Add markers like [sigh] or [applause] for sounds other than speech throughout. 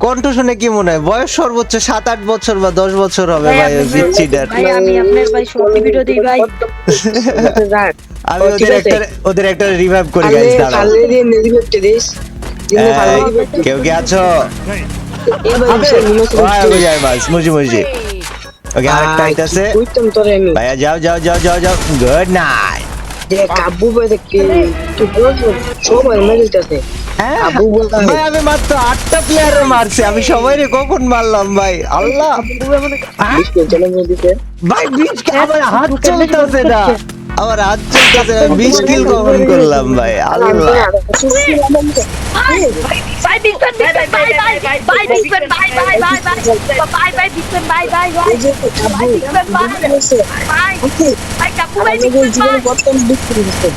কণ্ঠ শুনে কি মনে হয়? বয়স সর্বোচ্চ সাত আট বছর বা দশ বছর হবে ভাই, বিচ্ছিটার আমি আপনার ভাই শর্ট ভিডিও দিই ভাই। যাক, [laughs] আমি ও, ওদের একটা ওদের একটা রিভাইভ করি গাইস দাঁড়াও। করতে কেউ কি আছো? মুজি মুজি ওকে আরেকটা আইতাছে। ভাইয়া যাও যাও যাও যাও যাও গুড নাইট। কাবু ভাই দেখি তুই বলছো সবাই মেরেছে আবু ভাই আমি মাত্র আটটা প্লেয়ারে মারছি আমি সবাইরে কখন মারলাম ভাই আল্লাহ ভাই বিচ আমার হাত চলতেছে না আমার হাত চলতেছে না বিশ কিল কখন করলাম ভাই আল্লাহ ভাই বিসপেন ভাই ভাই ভাই ভাই ভাই ভাই ভাই ভাই ভাই বিসপেন ভাই ভাই ভাই এই যে কাবু ভাই ভাই কাপু ভাই আমাদের বিসপেন জীবনে ভাই প্রথম বিস্কুট দিচ্ছে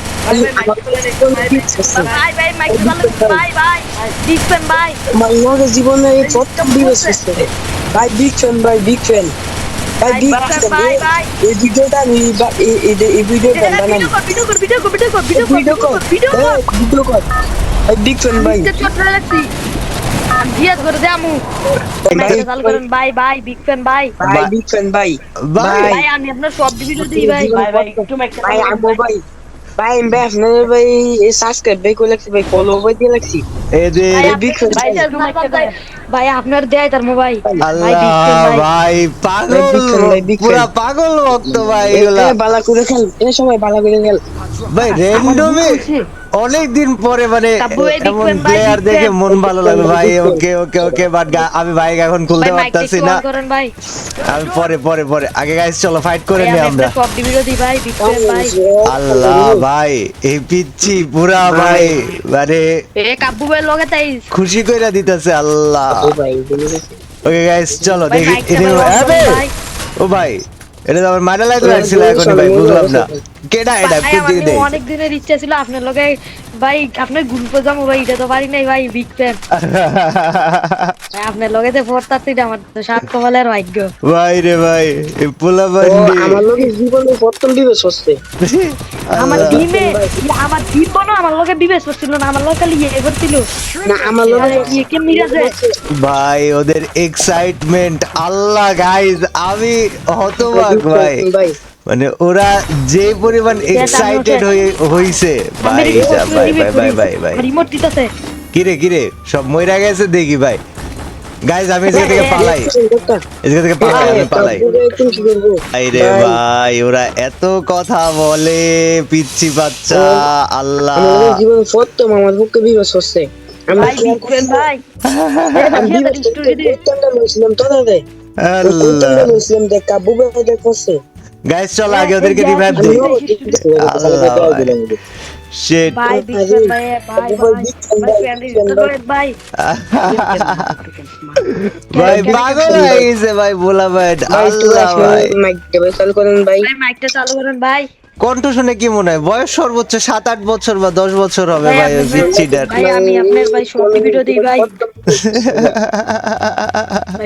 ভাই ভাই মাইক চালু ভাই ভাই বিসপেন ভাই আমার লগের জীবনে এই প্রথম দিবস ভাই ভাই, বিগ big fan, ফ্যান ভাই, ভাই। এই ভিডিওটা আমি এই ভিডিওটা বানাই। ভিডিও কর ভিডিও কর ভিডিও কর ভিডিও কর ভিডিও কর ভিডিও কর হ্যাঁ, ভিডিও কর বিগ লাগছি জিয়াদ করে মাইকটা চালু করেন ভাই ভাই বিগ ফ্যান ভাই ভাই বিগ ফ্যান ভাই ভাই আমি আপনার সব ভিডিও দিই ভাই ভাই ভাই একটু ভাই আমো ভাই ভাই আমি ব্যাস না ভাই এই সাবস্ক্রাইব ভাই করে ভাই ফলো ভাই দিয়ে এদের ভাই, big আপনি- ভাই, আপনার দেয় তার মোবাইল আল্লাহ ভাই পাগল পুরা পাগল ভক্ত ভাই এগুলা। বালা করে খেল এ সময় বালা করে খেল ভাই র্যান্ডমে বলছে। অনেক দিন পরে মানে ভাই, এমন প্লেয়ার দেখে মন ভালো লাগল ভাই ওকে ওকে ওকে বাট আমি বাইক এখন খুলতে পারতাছি না। ভাই। আমি পরে পরে পরে। আগে গাইস চলো ফাইট করে ভাই নি আমরা। ভাই ভাই। আল্লাহ ভাই এই পিচ্ছি পুরা ভাই মানে এ কাব্বু ভাই লগে তাই। খুশি কইরা দিতেছে আল্লাহ। ভাই ওকে গাইস চলো দেখি ভাই ভাই। ও ভাই এটা তো আমার লাইট লাগছিল এখন ভাই বুঝলাম না। কেডা এটা? ভাই, আমার দেই অনেক দিনের ইচ্ছা ছিল আপনার লগে ভাই আপনার গ্রুপে যাব ভাই এটা তো পারি নাই ভাই বিগ ফ্যান [laughs] আপনার লগে যে পড়তাছি এটা আমার তো সাত কপালের ভাগ্য। ভাই রে ভাই এই পোলা বান্ডি আমার জীবনে প্রথম দিবস হচ্ছে। [laughs] আমার টিমে আমার টিম বনো আমার লগে বিবেশ করছিল না আমার লগে খালি ইয়ে করছিল। না আমার আরে, ইয়ে কে মিরাজে ভাই ওদের এক্সাইটমেন্ট আল্লাহ গাইজ আমি হতবাক। ভাই ভাই। মানে ওরা যে পরিমাণ এক্সাইটেড হয়ে হইছে ভাই ভাই ভাই ভাই ভাই ভাই। রিমোট দিতেছে। কিরে কিরে সব মইরা গেছে দেখি ভাই। গাইজ আমি এখান থেকে পালাই। এখান থেকে পালাই আমি পালাই। ভাই রে ভাই। ওরা এত কথা বলে পিচ্ছি বাচ্চা আল্লাহ। জীবনে আমার বুকে দিবস হচ্ছে আমি ভাই ভাই বলছিলাম দেখ কাবু ভাই গাইজ চলো আগে ওদেরকে রিভাইভ আমি দিই শিট ভাই। বিগ ফ্যান ভাই ভাই ভাই ভাই ফ্যান করে ভাই ভাই পাগল হয়ে গেছে ভাই বলা ভাই। আল্লাহ ভাই। মাইকটা চালু করেন ভাই ভাই মাইকটা চালু করেন ভাই কণ্ঠ শুনে কি মনে হয়? বয়স সর্বোচ্চ সাত আট বছর বা দশ বছর হবে ভাই, বিচ্ছিটার ভাই আমি আপনার ভাই শর্ট ভিডিও দিই ভাই।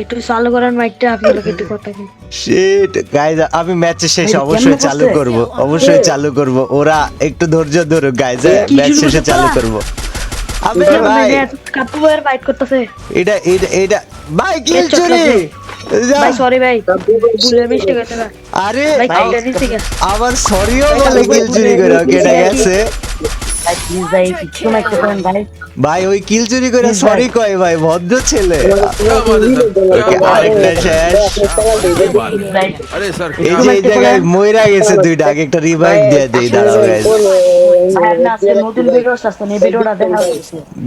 একটু চালু করেন মাইকটা আপনি লোক একটু কথা কি। শিট গাইজ আমি ম্যাচের শেষে অবশ্যই চালু করব অবশ্যই চালু করব। ওরা একটু ধৈর্য ধরুক গাইজ ম্যাচ শেষে চালু? করব। আবে ভাই। কাপু ভাইয়ের ফাইট করতেছে। এটা এটা এটা ভাই কি এই চুরি। সরি আবার সরিও বলে কিল করে কেটে গেছে ভাই ওই কিল চুরি করে সরি কয় ভাই ভদ্র ছেলে। এই যে এই জায়গায় ময়রা গেছে দুইটা আগে একটা রিভাইভ দিয়ে দেই দাঁড়াও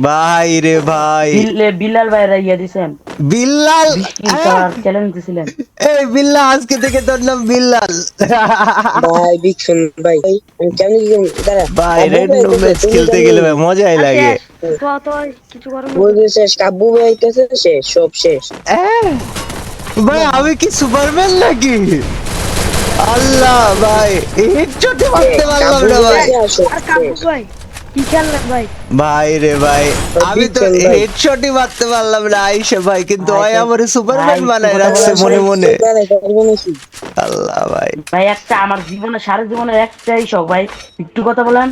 ভাই রে ভাই। বিলাল ভাই ইয়া দিছেন। বিল্লাল। করার চ্যালেঞ্জ দিছিলেন? এই বিল্লাল আজকে থেকে তোর নাম বিল্লাল। ভাই ভাই আমি কেমন কি দাঁড়া। ভাই রেড নো ম্যাচ খেলতে গেলে ভাই মজাই লাগে। তো তো কিছু করো না শেষ কাবু ভাই কাছে শেষ সব শেষ। ভাই আমি কি সুপারম্যান নাকি? আল্লাহ ভাই হেডশটে মারতে পারলাম না ভাই। ভাই ভাই? ভাই রে ভাই আমি তো হেডশটই মারতে পারলাম না আইসে ভাই কিন্তু ওই আমার সুপারম্যান বানায় রাখছে মনে মনে। আল্লাহ ভাই। ভাই একটা আমার জীবনে সারা জীবনের একটাই শখ ভাই। একটু কথা বলেন।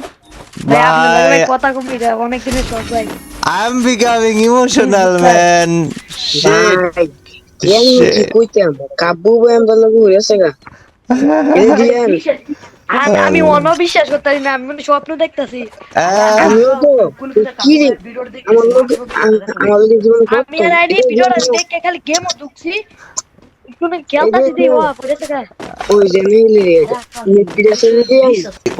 ভাই কথা কমই যায় অনেক দিনের শখ ভাই। I am becoming emotional man shit গা। এই দিয়ান আমি- আমি বিশ্বাস করতে পারি না আমি মানে স্বপ্ন দেখতেছি। আমিও তো কি রে? আমি আর দেখে খালি গেম ঢুকছি। কোনো খেলতাছি দিয়ে ও পড়েছে গা ওই যে মিলি রে নেপিটা চলে দিয়ান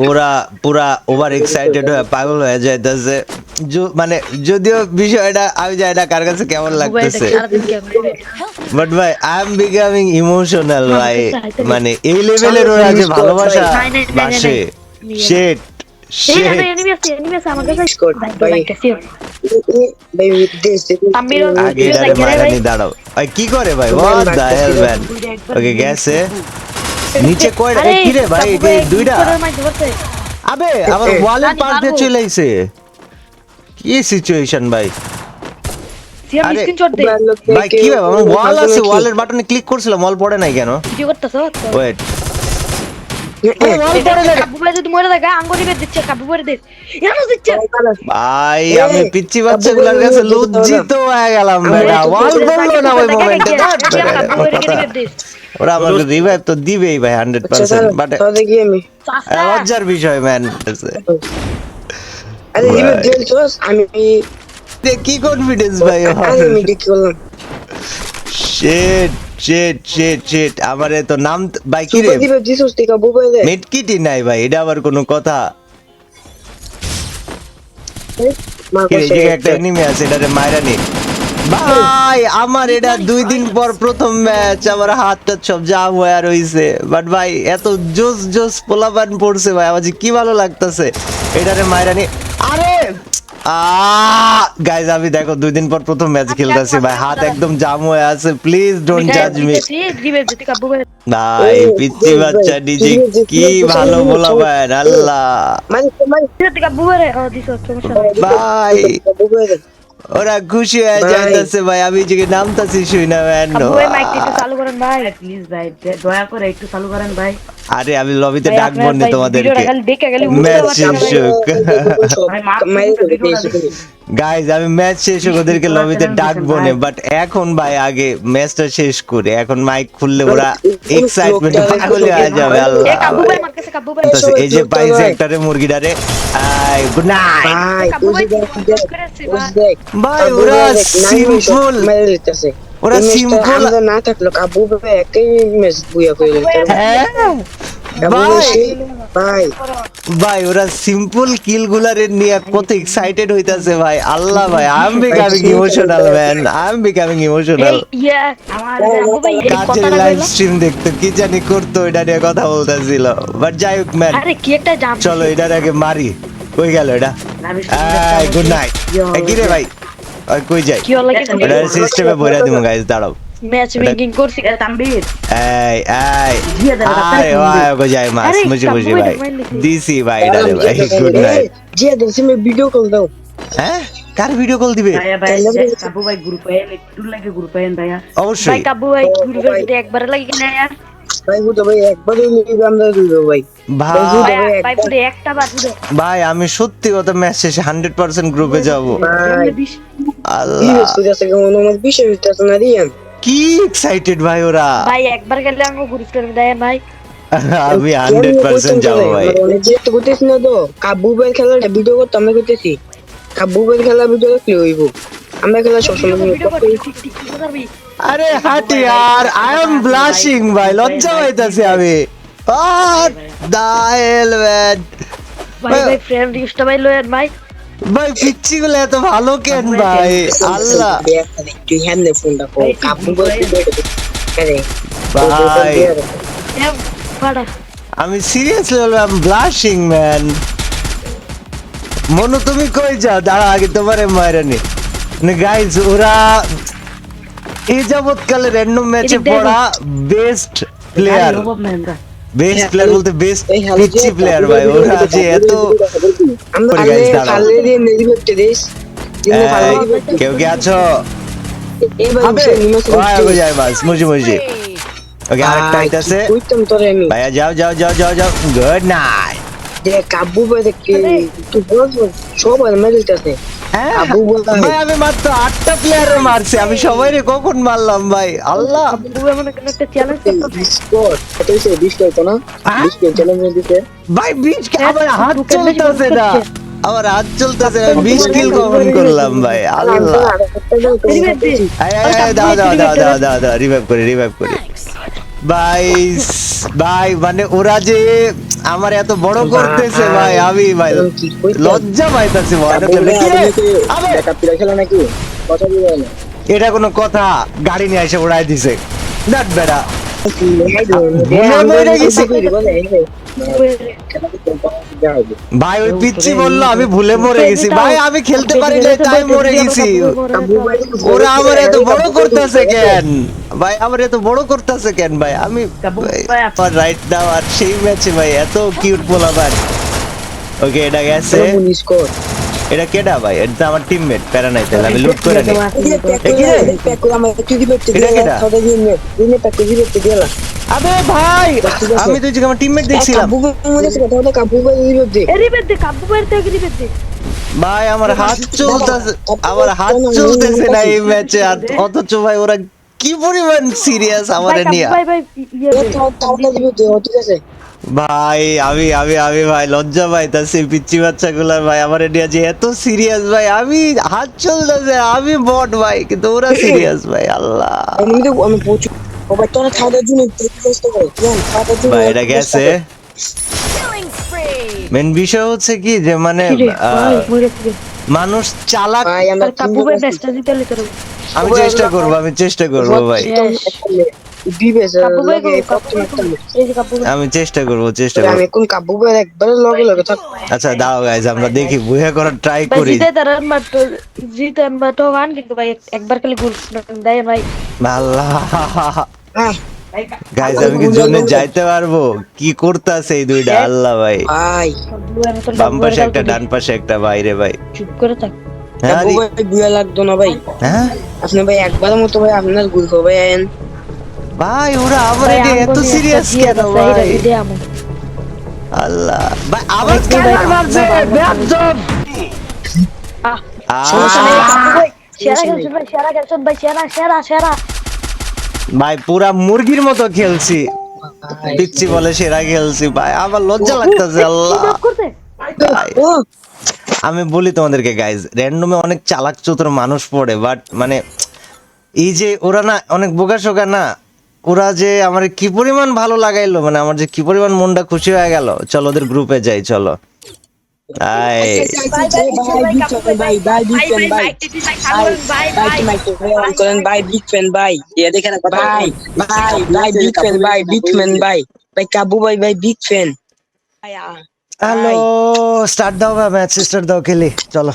ওরা পুরা ওভার এক্সাইটেড হয়ে পাগল হয়ে যাইতেছে। যো- মানে যদিও বিষয়টা আমি জানি না কার কাছে কেমন লাগতেছে। বাট ভাই আই এম বিকামিং ইমোশনাল ভাই। মানে এই লেভেলের ওরা যে ভালোবাসা বাসে। শেট দাঁড়াও। কি করে ভাই? ওকে গেছে। নিচে কয়টা? কি রে ভাই দুইটা। আবে আমার এ, ওয়ালের পাশ দিয়ে চলে আইছে। কি সিচুয়েশন ভাই? আরে, ভাই কি ভাই আমার ওয়াল আছে ওয়ালের বাটনে ক্লিক করছিলাম ওয়াল পড়ে নাই কেন? ভিডিও করতেছো? ওয়েট ভাই আমি পিচ্ছি বাচ্চাগুলোর কাছে লজ্জিত হয়ে গেলাম বেটা ওয়াল বলল না ওই মোমেন্টে কাবু ভাই। কে দে ওরা আমাকে রিভাইভ তো দিবেই ভাই হান্ড্রেড আচ্ছা বাট লজ্জার বিষয় ম্যান আরে চস আমি কি কনফিডেন্স ভাই আমি করলাম শিট শিট শিট শিট আমারে তো নাম ভাই কি রে? সুপার দিবে দিছস টিকা বুবাই দে মেডকিটই নাই ভাই এটা আবার কোনো কথা? একটা এনিমি আছে এটারে মাইরা নি। ভাই আমার এটা দুই দিন পর প্রথম ম্যাচ আমার হাত টাত সব জাম হয়ে রইছে। বাট ভাই এত জোস জোস পোলাপান পড়ছে ভাই আমার যে কি ভালো লাগতেছে। এটারে মাইরা নি। আরে! গাইজ আমি দেখো দুই দিন পর প্রথম ম্যাচ খেলতেছি ভাই। হাত একদম জাম হয়ে আছে। প্লিজ ডোন্ট জাজ মি ভাই পিচ্চি পিচ্ছি বাচ্চা ডিজি কি ভালো বলা ভাই আল্লাহ। মানে মানে ভাই। ওরা খুশি হয়ে। যাইতেছে ভাই আমি যে নামতাছি শুই না ম্যান ভাই মাইক একটু চালু করেন ভাই। প্লিজ ভাই দয়া করে একটু চালু করেন ভাই। আরে আমি লবিতে ডাকবো না তোমাদেরকে। দেখে ম্যাচ শেষ হোক। গাইজ আমি ম্যাচ শেষ হোক ওদেরকে লবিতে ডাকবো না বাট এখন ভাই আগে ম্যাচটা শেষ করে এখন মাইক খুললে ওরা এক্সাইটমেন্ট পাগল হয়ে যাবে আল্লাহ। কাবু ভাই আমার কাছে কাবু ভাই। তো এই যে পাইছে একটারে মুরগিটারে আই গুড নাইট ভাই ওরা সিম্পল ওরা simple- আমরা না থাকল কাবু ভাই একই ম্যাচ বুয়া কইলেন হ্যাঁ? ভাই! ভাই ভাই। ওরা সিম্পল কিল গুলারে নিয়ে কত এক্সাইটেড হইতাছে ভাই। আল্লাহ ভাই I am becoming emotional man I am becoming emotional ইয়া কাজের লাইভ স্ট্রিম দেখতো কি জানি করতো এটা নিয়ে কথা বলতেছিল। বাট যাই হোক ম্যান আরে কি একটা জাম চলো এটার আগে মারি। কই গেল এটা? গুড নাইট কি রে ভাই? ওই কই যাই? এটা সিস্টেমে ভরে দিমু গাইস দাঁড়াও। ম্যাচ মেকিং করছি তানবীর এই এই দিয়ে দে, আরে তাড়াতাড়ি ওই গো যাই মাস মুজি মুজি ভাই। ভাই দিছি ভাই এটা ভাই গুড নাইট জিয়া দেশে মে ভিডিও কল দাও। হ্যাঁ? কার ভিডিও কল দিবে? ভাইয়া ভাই তাহলে যে বলছি- কাবু ভাই গ্রুপে একটু লাগে গ্রুপে ভাইয়া। ভাই অবশ্যই কাবু ভাই। ঘুরবে একবার লাগে ভাই ভাই একবারই নিবে আমরা দিব ভাই ভাই আমি সত্যি কথা ম্যাচ শেষে হান্ড্রেড পার্সেন্ট গ্রুপে যাব কি এক্সাইটেড ভাই ওরা ভাই একবার গেলে আমি গ্রুপটা দেয় ভাই আমি হান্ড্রেড পার্সেন্ট যাব ভাই যে তো করতেছি না তো কাবু ভাই খেলাটা ভিডিও করতে আমরা করতেছি কাবু ভাই খেলা ভিডিও কি হইব আমরা খেলা সবসময় আরে হাটি আর আই এম ব্লাশিং ভাই। লজ্জা হইতাছে আমি। ম্যান ভাই ভাই ফ্রেন্ড রিকোয়েস্ট ভাই লয়েন ভাই। ভাই পিচ্ছি গুলো এত ভালো কেন ভাই? আল্লাহ। তুই হ্যান্ডে ফোনটা কর ভাই। আমি সিরিয়াসলি বলব আই এম ব্লাশিং ম্যান মনু তুমি কই যাও? দাঁড়া আগে তোমারে মায়েরানি গাইজ ওরা এই যাবৎকালে র্যান্ডম ম্যাচে পড়া বেস্ট প্লেয়ার বেস্ট হ্যাঁ, প্লেয়ার বলতে বেস্ট এই পিচ্ছি প্লেয়ার ভাই ওরা যে এত আমরা করে কালে দাঁড়াও। এই, কেউ কি আছো? এই। ভাইয়া যাও যাও যাও যাও যাও। গুড নাইট কাবু তুই মেরেছে হ্যাঁ ভাই আমি মাত্র আটটা প্লেয়ারে মারছি। আমি সবাই রে কখন মারলাম ভাই? আল্লাহ। মনে একটা চ্যালেঞ্জ না? হ্যাঁ? চ্যালেঞ্জ দিতে ভাই হ্যাঁ, আমার হাত চলতেছে না। আমার হাত চলতেছে না। বিশ কিল কখন করলাম ভাই? আল্লাহ। দাও দাও দাও দাও দাও দাও রিভাইভ করি রিভাইভ করি। ভাই ভাই মানে ওরা যে আমার এত বড় করতেছে ভাই আমি ভাই কি কইতে? লজ্জা পাইতাছি এটা কোনো কথা গাড়ি নিয়ে এসে উড়াই দিছে। দেখ বেড়া ভাই ওই পিচ্ছি বলল আমি ভুলে মরে গেছি। ভাই আমি খেলতে পারি না তাই মরে গেছি। ওরা আমার এত বড় করতেছে কেন? ভাই আমার এত বড় করতেছে কেন ভাই? আমি রাইট নাও আর সেই ম্যাচে ভাই এত কিউট বলা ভাই ওকে এটা গেছে এটা কেডা ভাই? এটা আমার টিমমেট প্যারা নাই তাহলে আমি লুট করে নিই। এটা কেডা? আবে ভাই আমি তো যে আমার টিমমেট দেখছিলাম। ভাই আমার হাত চলতেছে আমার হাত চলতেছে না এই ম্যাচে আর অথচ ভাই ওরা কি পরিমাণ সিরিয়াস আমার ভাই নিয়ে ভাই ভাই ইয়ে দে। ভাই আমি আমি আমি ভাই লজ্জা ভাই তার সেই পিচ্ছি বাচ্চাগুলা ভাই আমার নিয়ে যে এত সিরিয়াস ভাই আমি হাত চলতেছে আমি বট ভাই কিন্তু ওরা সিরিয়াস ভাই আল্লাহ। ভাই এটা গেছে। মেন বিষয় হচ্ছে কি যে মানে মানুষ চালাক আমি চেষ্টা করব আমি চেষ্টা করব ভাই। কাব্বু কাব্বু কাব্বু আমি চেষ্টা করব চেষ্টা করব আমি কোন কাবু ভাই একবারে লগে লগে থাক। আচ্ছা দাও গাইজ আমরা দেখি বুয়া করার ট্রাই করি। জিতে তার মাত্র জিতে মাত্র গান কিন্তু ভাই একবার খালি গোল দেয় ভাই। আল্লাহ। হ্যাঁ। গাইজ আমি কি জন্য যাইতে পারব? কি করতেছে এই দুইটা? আল্লাহ ভাই। ভাই। কাব্বু বাম পাশে একটা ডান পাশে একটা বাইরে ভাই। চুপ করে থাক। হ্যাঁ ভাই বুয়া লাগতো না ভাই। হ্যাঁ? আপনি ভাই একবার মতো ভাই আপনার গুল আইন ভাই ওরা ভাই এটা এত সিরিয়াস কেন ভাই? আল্লাহ। ভাই আবার কেন মারছে? বেয়াদব ভাই, পুরা মুরগির মতো খেলছি। পিচ্ছি বলে সেরা খেলছি ভাই। আমার লজ্জা লাগতেছে আল্লাহ। আমি বলি তোমাদেরকে গাইজ র্যান্ডমে অনেক চালাক চতুর মানুষ পড়ে বাট মানে এই যে ওরা না অনেক বোকা শোকা না ওরা যে আমার কি পরিমাণ ভালো লাগাইলো মানে আমার যে কি পরিমাণ মনটা খুশি হয়ে গেল চলো ওদের গ্রুপে যাই চলো হ্যালো স্টার্ট দাও ম্যাচ স্টার্ট দাও খেলি চলো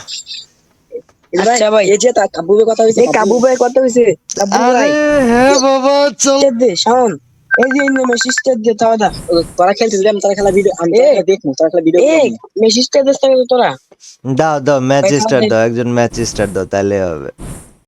আচ্ছা ভাই। এই যে তা কাবু ভাই কথা হইছে কাবু ভাই কথা হইছে। কাবু ভাই। হ্যাঁ বাবা চল। দে শাওন এই যে ইন্দ্র মে দে তাও দা। তোরা খেলছিস আমি তোরা খেলা ভিডিও আমি তোরা খেলা ভিডিও এই মে দে তোরা। দাও দাও ম্যাচ স্টার দাও একজন ম্যাচ স্টার দাও তাহলে হবে।